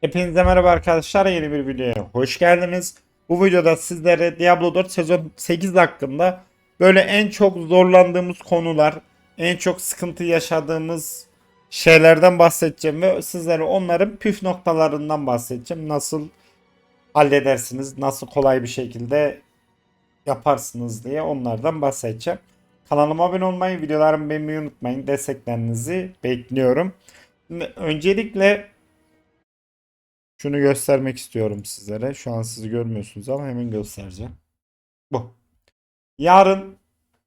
Hepinize merhaba arkadaşlar yeni bir videoya hoş geldiniz. Bu videoda sizlere Diablo 4 sezon 8 hakkında böyle en çok zorlandığımız konular, en çok sıkıntı yaşadığımız şeylerden bahsedeceğim ve sizlere onların püf noktalarından bahsedeceğim. Nasıl halledersiniz, nasıl kolay bir şekilde yaparsınız diye onlardan bahsedeceğim. Kanalıma abone olmayı, videolarımı beğenmeyi unutmayın. Desteklerinizi bekliyorum. Öncelikle şunu göstermek istiyorum sizlere. Şu an siz görmüyorsunuz ama hemen göstereceğim. Bu. Yarın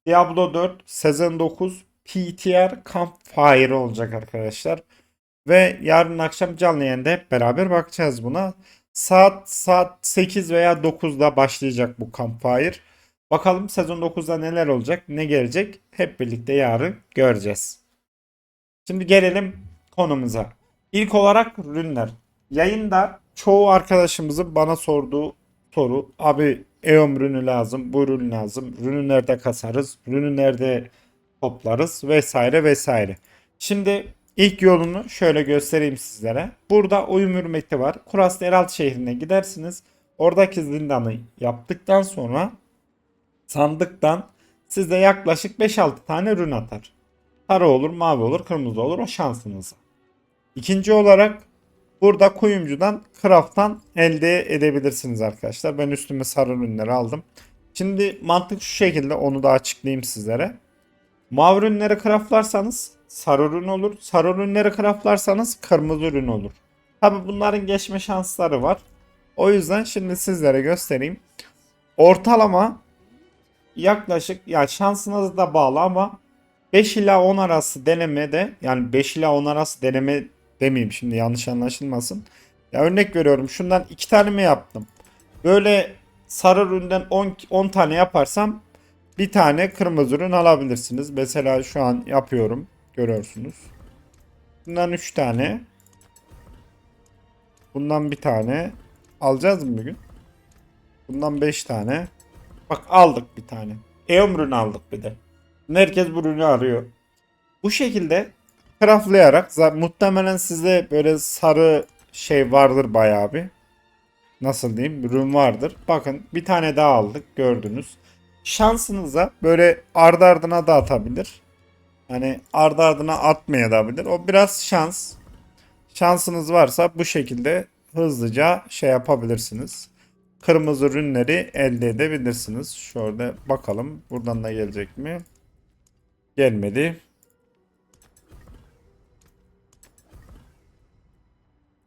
Diablo 4 Sezon 9 PTR Campfire olacak arkadaşlar. Ve yarın akşam canlı yayında hep beraber bakacağız buna. Saat saat 8 veya 9'da başlayacak bu Campfire. Bakalım sezon 9'da neler olacak, ne gelecek hep birlikte yarın göreceğiz. Şimdi gelelim konumuza. İlk olarak ürünler. Yayında çoğu arkadaşımızın bana sorduğu soru abi EOM ürünü lazım, bu ürün lazım, ürünü nerede kasarız, ürünü nerede toplarız vesaire vesaire. Şimdi ilk yolunu şöyle göstereyim sizlere. Burada oyun hürmeti var. Kuras Yeraltı şehrine gidersiniz. Oradaki zindanı yaptıktan sonra sandıktan size yaklaşık 5-6 tane ürün atar. Sarı olur, mavi olur, kırmızı olur o şansınıza. İkinci olarak burada kuyumcudan craft'tan elde edebilirsiniz arkadaşlar. Ben üstüme sarı ürünleri aldım. Şimdi mantık şu şekilde onu da açıklayayım sizlere. Mavi ürünleri craftlarsanız sarı ürün olur. Sarı ürünleri craftlarsanız kırmızı ürün olur. Tabi bunların geçme şansları var. O yüzden şimdi sizlere göstereyim. Ortalama yaklaşık ya şansınız da bağlı ama 5 ila 10 arası denemede yani 5 ila 10 arası deneme demeyeyim şimdi yanlış anlaşılmasın. Ya örnek veriyorum şundan 2 tane mi yaptım? Böyle sarı üründen 10 10 tane yaparsam bir tane kırmızı ürün alabilirsiniz. Mesela şu an yapıyorum. Görüyorsunuz. Bundan 3 tane. Bundan bir tane. Alacağız mı bugün? Bundan 5 tane. Bak aldık bir tane. Eom ürünü aldık bir de. Herkes bu ürünü arıyor. Bu şekilde craftlayarak muhtemelen sizde böyle sarı şey vardır bayağı bir. Nasıl diyeyim? Ürün vardır. Bakın bir tane daha aldık gördünüz. Şansınıza böyle ardı ardına da atabilir. Hani ardı ardına atmaya da bilir. O biraz şans. Şansınız varsa bu şekilde hızlıca şey yapabilirsiniz. Kırmızı ürünleri elde edebilirsiniz. Şöyle bakalım. Buradan da gelecek mi? Gelmedi.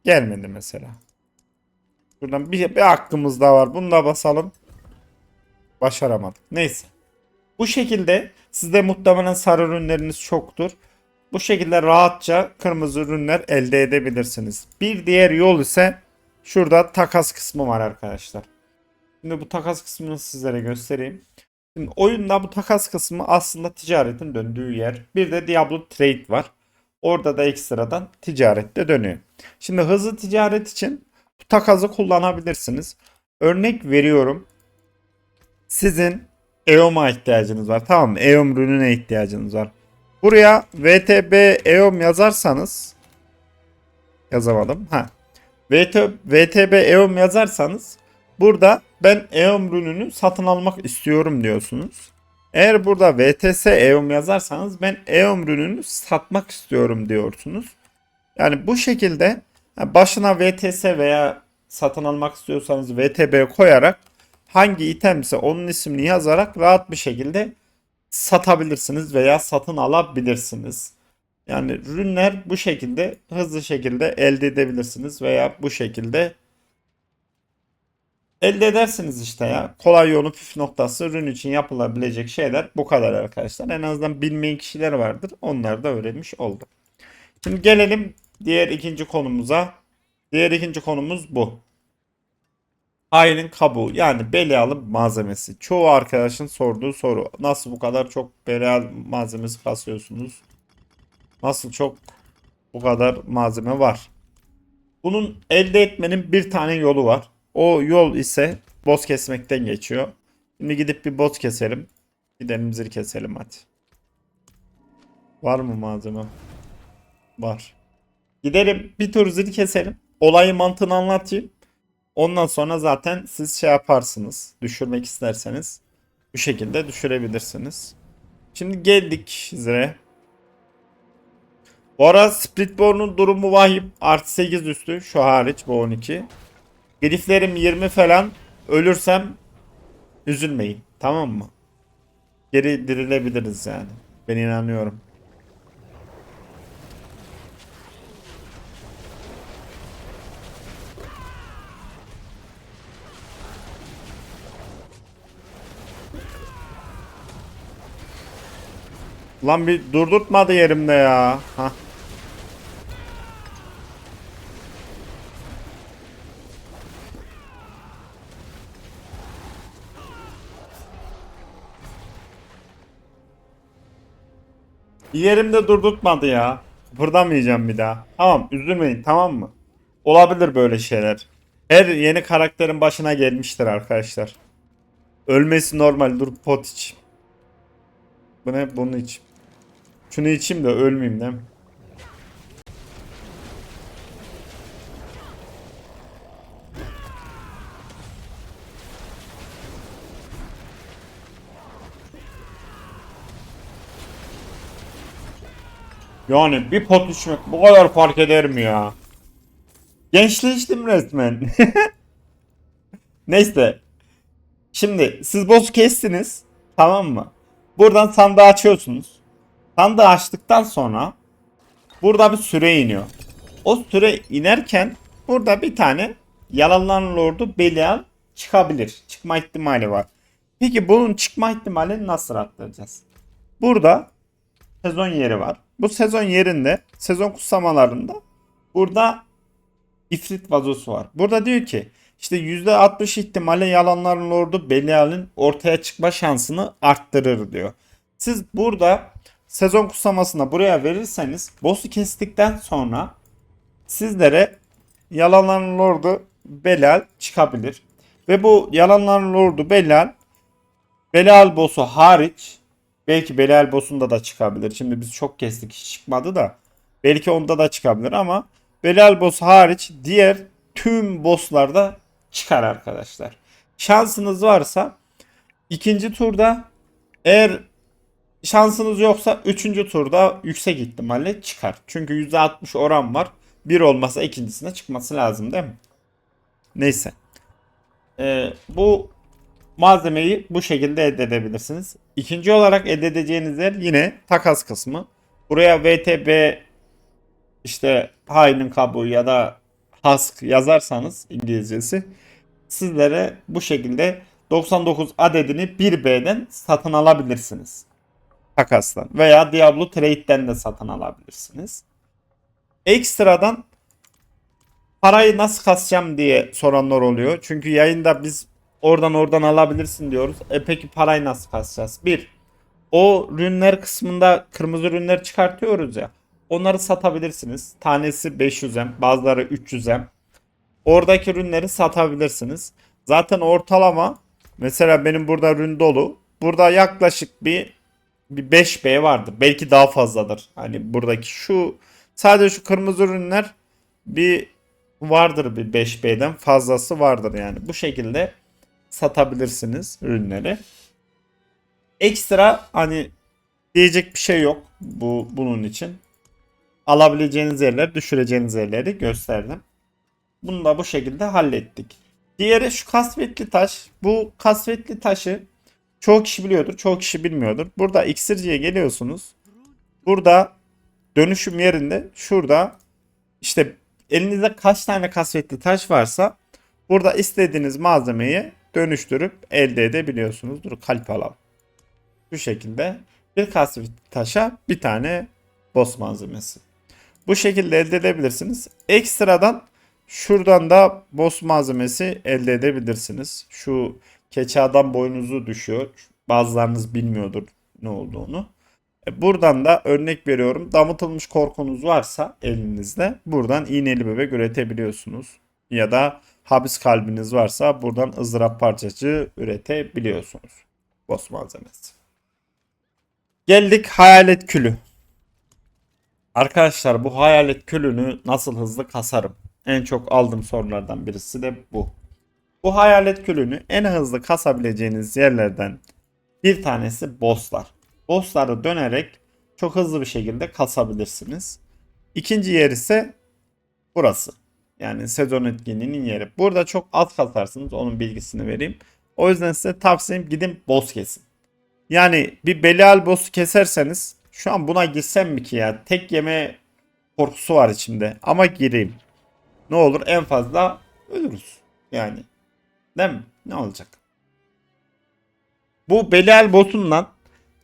Gelmedi mesela. Buradan bir, bir hakkımız daha var. Bunu da basalım. Başaramadık. Neyse. Bu şekilde sizde muhtemelen sarı ürünleriniz çoktur. Bu şekilde rahatça kırmızı ürünler elde edebilirsiniz. Bir diğer yol ise şurada takas kısmı var arkadaşlar. Şimdi bu takas kısmını sizlere göstereyim. Şimdi oyunda bu takas kısmı aslında ticaretin döndüğü yer. Bir de Diablo Trade var. Orada da ekstradan ticaret de dönüyor. Şimdi hızlı ticaret için bu takası kullanabilirsiniz. Örnek veriyorum. Sizin EOM'a ihtiyacınız var. Tamam mı? EOM ürününe ihtiyacınız var. Buraya VTB EOM yazarsanız yazamadım. Ha. VT, VTB EOM yazarsanız burada ben EOM ürününü satın almak istiyorum diyorsunuz. Eğer burada VTS EOM yazarsanız ben EOM ürününü satmak istiyorum diyorsunuz. Yani bu şekilde başına VTS veya satın almak istiyorsanız VTB koyarak hangi itemse onun ismini yazarak rahat bir şekilde satabilirsiniz veya satın alabilirsiniz. Yani ürünler bu şekilde hızlı şekilde elde edebilirsiniz veya bu şekilde elde edersiniz işte ya. Kolay yolu püf noktası ürün için yapılabilecek şeyler bu kadar arkadaşlar. En azından bilmeyen kişiler vardır. Onlar da öğrenmiş oldu. Şimdi gelelim diğer ikinci konumuza. Diğer ikinci konumuz bu. Hainin kabuğu yani belialı malzemesi. Çoğu arkadaşın sorduğu soru. Nasıl bu kadar çok belial malzemesi kasıyorsunuz? Nasıl çok bu kadar malzeme var? Bunun elde etmenin bir tane yolu var. O yol ise boss kesmekten geçiyor. Şimdi gidip bir boss keselim. Gidelim zil keselim hadi. Var mı malzeme? Var. Gidelim bir tur zil keselim. olayı mantığını anlatayım. Ondan sonra zaten siz şey yaparsınız. Düşürmek isterseniz bu şekilde düşürebilirsiniz. Şimdi geldik zire. Bu arada Splitborn'un durumu vahim. Artı 8 üstü. Şu hariç bu 12. Griflerim 20 falan. Ölürsem üzülmeyin. Tamam mı? Geri dirilebiliriz yani. Ben inanıyorum. Lan bir durdurtmadı yerimde ya. Hah. Yerimde durdurtmadı ya. Kıpırdamayacağım bir daha. Tamam üzülmeyin tamam mı? Olabilir böyle şeyler. Her yeni karakterin başına gelmiştir arkadaşlar. Ölmesi normal. Dur pot iç. Bu ne? Bunu iç. Şunu içeyim de ölmeyeyim değil mi? Yani bir pot içmek bu kadar fark eder mi ya? Gençleştim resmen. Neyse. Şimdi siz boss'u kestiniz. Tamam mı? Buradan sandığı açıyorsunuz. Sandığı açtıktan sonra burada bir süre iniyor. O süre inerken burada bir tane yalanlanan lordu Belial çıkabilir. Çıkma ihtimali var. Peki bunun çıkma ihtimalini nasıl arttıracağız? Burada sezon yeri var. Bu sezon yerinde, sezon kutsamalarında burada ifrit vazosu var. Burada diyor ki işte %60 ihtimalle yalanların lordu Belial'in ortaya çıkma şansını arttırır diyor. Siz burada sezon kutsamasına buraya verirseniz boss'u kestikten sonra sizlere yalanların lordu Belial çıkabilir. Ve bu yalanların lordu Belial Belial boss'u hariç belki Belial boss'unda da çıkabilir. Şimdi biz çok kestik hiç çıkmadı da belki onda da çıkabilir ama Belial boss hariç diğer tüm bosslarda çıkar arkadaşlar. Şansınız varsa ikinci turda eğer şansınız yoksa üçüncü turda yüksek ihtimalle çıkar. Çünkü %60 oran var. Bir olmasa ikincisine çıkması lazım değil mi? Neyse. Ee, bu malzemeyi bu şekilde elde edebilirsiniz. İkinci olarak elde edeceğiniz yer yine takas kısmı. Buraya VTB işte hainin kabuğu ya da husk yazarsanız İngilizcesi sizlere bu şekilde 99 adedini 1B'den satın alabilirsiniz. Takastan veya Diablo Trade'den de satın alabilirsiniz. Ekstradan parayı nasıl kasacağım diye soranlar oluyor. Çünkü yayında biz oradan oradan alabilirsin diyoruz. E peki parayı nasıl kasacağız? Bir, o ürünler kısmında kırmızı ürünler çıkartıyoruz ya. Onları satabilirsiniz. Tanesi 500M, bazıları 300M. Oradaki ürünleri satabilirsiniz. Zaten ortalama mesela benim burada ürün dolu. Burada yaklaşık bir bir 5B vardır. Belki daha fazladır. Hani buradaki şu sadece şu kırmızı ürünler bir vardır bir 5B'den fazlası vardır yani. Bu şekilde satabilirsiniz ürünleri. Ekstra hani diyecek bir şey yok bu bunun için. Alabileceğiniz yerler, düşüreceğiniz yerleri gösterdim. Bunu da bu şekilde hallettik. Diğeri şu kasvetli taş. Bu kasvetli taşı çoğu kişi biliyordur, çoğu kişi bilmiyordur. Burada iksirciye geliyorsunuz. Burada dönüşüm yerinde şurada işte elinizde kaç tane kasvetli taş varsa burada istediğiniz malzemeyi dönüştürüp elde edebiliyorsunuz. Dur kalp alalım. Bu şekilde bir kasvetli taşa bir tane boss malzemesi. Bu şekilde elde edebilirsiniz. Ekstradan şuradan da boss malzemesi elde edebilirsiniz. Şu keçi adam boynuzu düşüyor. Bazılarınız bilmiyordur ne olduğunu. E, Buradan da örnek veriyorum. Damıtılmış korkunuz varsa elinizde buradan iğneli bebek üretebiliyorsunuz. Ya da habis kalbiniz varsa buradan ızdırap parçacığı üretebiliyorsunuz. Boss malzemesi. Geldik hayalet külü. Arkadaşlar bu hayalet külünü nasıl hızlı kasarım? En çok aldığım sorulardan birisi de bu. Bu hayalet külünü en hızlı kasabileceğiniz yerlerden bir tanesi bosslar. Bossları dönerek çok hızlı bir şekilde kasabilirsiniz. İkinci yer ise burası. Yani sezon etkinliğinin yeri. Burada çok az kasarsınız. Onun bilgisini vereyim. O yüzden size tavsiyem gidin boss kesin. Yani bir Belial boss'u keserseniz şu an buna girsem mi ki ya? Tek yeme korkusu var içimde. Ama gireyim. Ne olur en fazla ölürüz. Yani. Değil mi? Ne olacak? Bu Belial boss'undan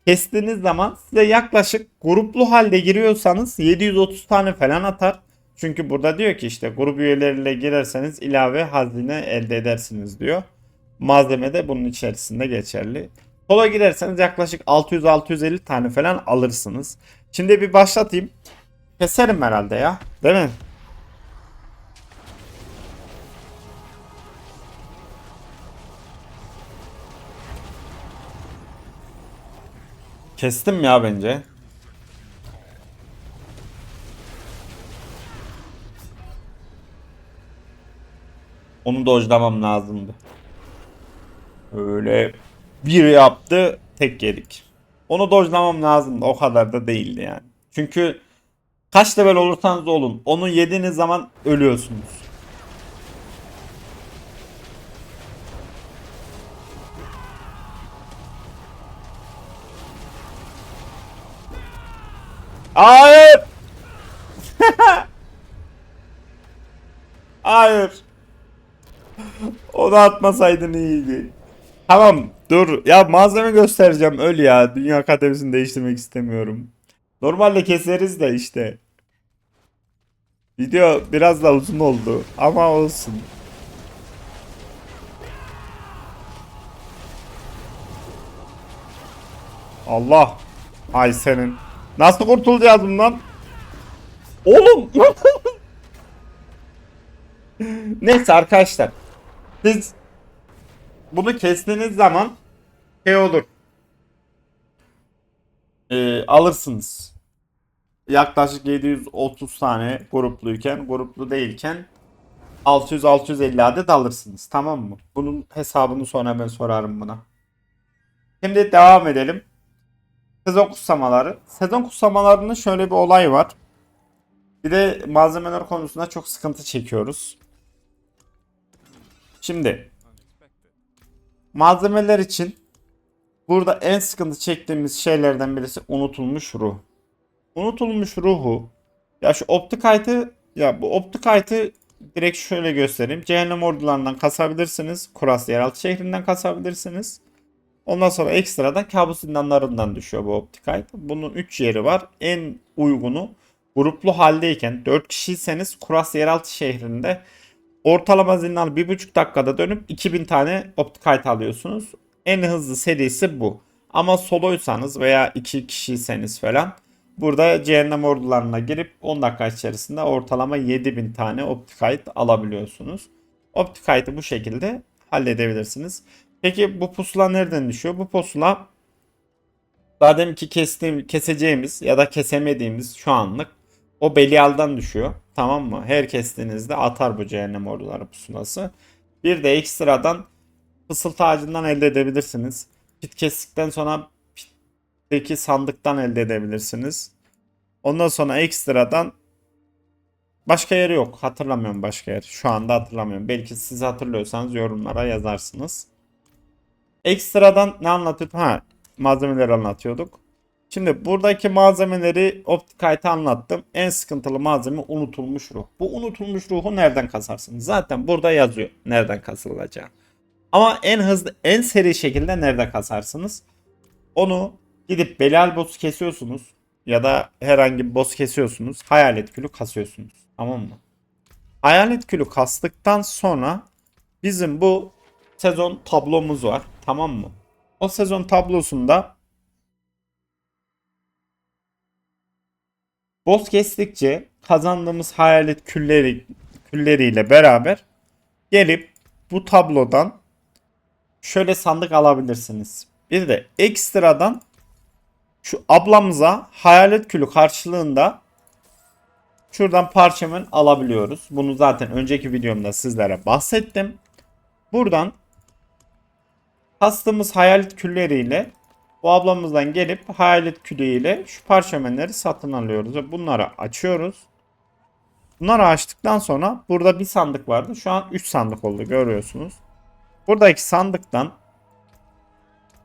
kestiğiniz zaman size yaklaşık gruplu halde giriyorsanız 730 tane falan atar. Çünkü burada diyor ki işte grup üyeleriyle girerseniz ilave hazine elde edersiniz diyor. Malzeme de bunun içerisinde geçerli. Sola girerseniz yaklaşık 600-650 tane falan alırsınız. Şimdi bir başlatayım. Keserim herhalde ya. Değil mi? Kestim ya bence. Onu dojlamam lazımdı. Öyle bir yaptı tek yedik. Onu dojlamam lazımdı. O kadar da değildi yani. Çünkü kaç level olursanız olun onu yediğiniz zaman ölüyorsunuz. Hayır. Hayır. Onu atmasaydın iyiydi. Tamam dur. Ya malzeme göstereceğim. Öl ya. Dünya kategorisini değiştirmek istemiyorum. Normalde keseriz de işte. Video biraz da uzun oldu. Ama olsun. Allah. Ay senin. Nasıl kurtulacağız bundan? Oğlum. Neyse arkadaşlar. Siz bunu kestiğiniz zaman şey olur. Ee, alırsınız. Yaklaşık 730 tane grupluyken, gruplu değilken 600-650 adet alırsınız. Tamam mı? Bunun hesabını sonra ben sorarım buna. Şimdi devam edelim. Sezon kutsamaları. Sezon kutsamalarının şöyle bir olay var. Bir de malzemeler konusunda çok sıkıntı çekiyoruz. Şimdi malzemeler için burada en sıkıntı çektiğimiz şeylerden birisi unutulmuş ruh. Unutulmuş ruhu ya şu Optikite'ı ya bu Optikite'ı direkt şöyle göstereyim. Cehennem ordularından kasabilirsiniz. Kuras yeraltı şehrinden kasabilirsiniz. Ondan sonra ekstradan kabus zindanlarından düşüyor bu Optikite. Bunun 3 yeri var. En uygunu gruplu haldeyken 4 kişiyseniz Kuras yeraltı şehrinde ortalama zindan 1,5 dakikada dönüp 2000 tane Optikite alıyorsunuz. En hızlı serisi bu. Ama soloysanız veya 2 kişiyseniz falan burada cehennem ordularına girip 10 dakika içerisinde ortalama 7000 tane Optikite alabiliyorsunuz. Optikite'ı bu şekilde halledebilirsiniz. Peki bu pusula nereden düşüyor? Bu pusula daha deminki kestiğim, keseceğimiz ya da kesemediğimiz şu anlık o Belial'dan düşüyor. Tamam mı? Her kestiğinizde atar bu cehennem orduları pusulası. Bir de ekstradan fısıltı ağacından elde edebilirsiniz. Pit kestikten sonra pitteki sandıktan elde edebilirsiniz. Ondan sonra ekstradan başka yeri yok. Hatırlamıyorum başka yer. Şu anda hatırlamıyorum. Belki siz hatırlıyorsanız yorumlara yazarsınız. Ekstradan ne anlatıyorduk? Ha malzemeleri anlatıyorduk. Şimdi buradaki malzemeleri Optikite'e anlattım. En sıkıntılı malzeme unutulmuş ruh. Bu unutulmuş ruhu nereden kasarsınız? Zaten burada yazıyor nereden kasılacağı. Ama en hızlı, en seri şekilde nerede kasarsınız? Onu gidip Belial boss'u kesiyorsunuz. Ya da herhangi bir boss kesiyorsunuz. Hayalet külü kasıyorsunuz. Tamam mı? Hayalet külü kastıktan sonra bizim bu sezon tablomuz var. Tamam mı? O sezon tablosunda boss kestikçe kazandığımız hayalet külleri külleriyle beraber gelip bu tablodan şöyle sandık alabilirsiniz. Bir de ekstradan şu ablamıza hayalet külü karşılığında şuradan parşömen alabiliyoruz. Bunu zaten önceki videomda sizlere bahsettim. Buradan kastığımız hayalet külleriyle bu ablamızdan gelip hayalet küleğiyle şu parşömenleri satın alıyoruz ve bunları açıyoruz. Bunları açtıktan sonra burada bir sandık vardı. Şu an 3 sandık oldu görüyorsunuz. Buradaki sandıktan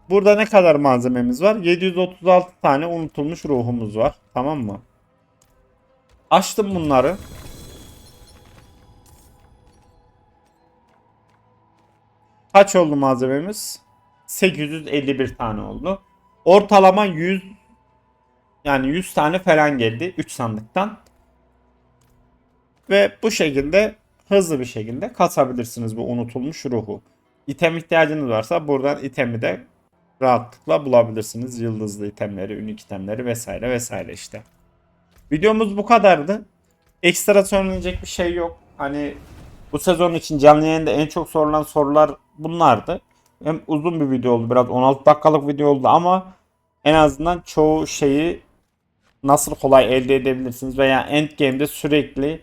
burada ne kadar malzememiz var? 736 tane unutulmuş ruhumuz var. Tamam mı? Açtım bunları. Kaç oldu malzememiz? 851 tane oldu. Ortalama 100 yani 100 tane falan geldi 3 sandıktan. Ve bu şekilde hızlı bir şekilde kasabilirsiniz bu unutulmuş ruhu. İtem ihtiyacınız varsa buradan itemi de rahatlıkla bulabilirsiniz. Yıldızlı itemleri, ünlük itemleri vesaire vesaire işte. Videomuz bu kadardı. Ekstra söylenecek bir şey yok. Hani bu sezon için canlı yayında en çok sorulan sorular bunlardı. Hem uzun bir video oldu biraz 16 dakikalık video oldu ama en azından çoğu şeyi nasıl kolay elde edebilirsiniz veya endgame'de sürekli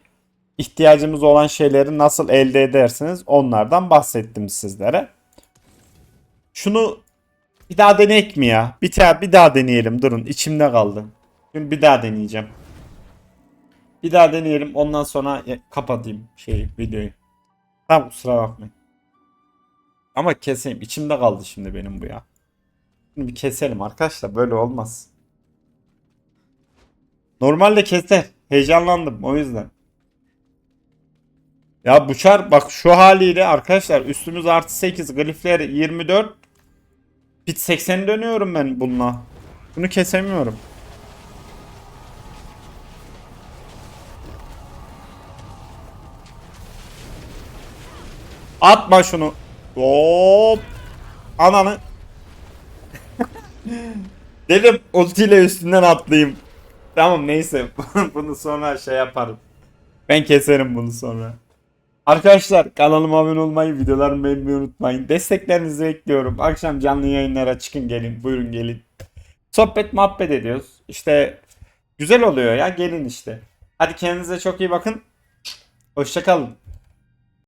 ihtiyacımız olan şeyleri nasıl elde edersiniz onlardan bahsettim sizlere. Şunu bir daha deneyek mi ya? Bir, daha, bir daha deneyelim durun içimde kaldı. Şimdi bir daha deneyeceğim. Bir daha deneyelim ondan sonra kapatayım şeyi videoyu. Tamam kusura bakmayın. Ama keseyim. içimde kaldı şimdi benim bu ya. Bunu bir keselim arkadaşlar. Böyle olmaz. Normalde keser. Heyecanlandım o yüzden. Ya Buçar bak şu haliyle arkadaşlar üstümüz artı 8 glifler 24 Bit 80 dönüyorum ben bununla. Bunu kesemiyorum. Atma şunu. Hop. Ananı. Dedim ultiyle üstünden atlayayım. Tamam neyse. bunu sonra şey yaparım. Ben keserim bunu sonra. Arkadaşlar kanalıma abone olmayı, videolarımı beğenmeyi unutmayın. Desteklerinizi bekliyorum. Akşam canlı yayınlara çıkın gelin. Buyurun gelin. Sohbet muhabbet ediyoruz. İşte güzel oluyor ya gelin işte. Hadi kendinize çok iyi bakın. Hoşçakalın.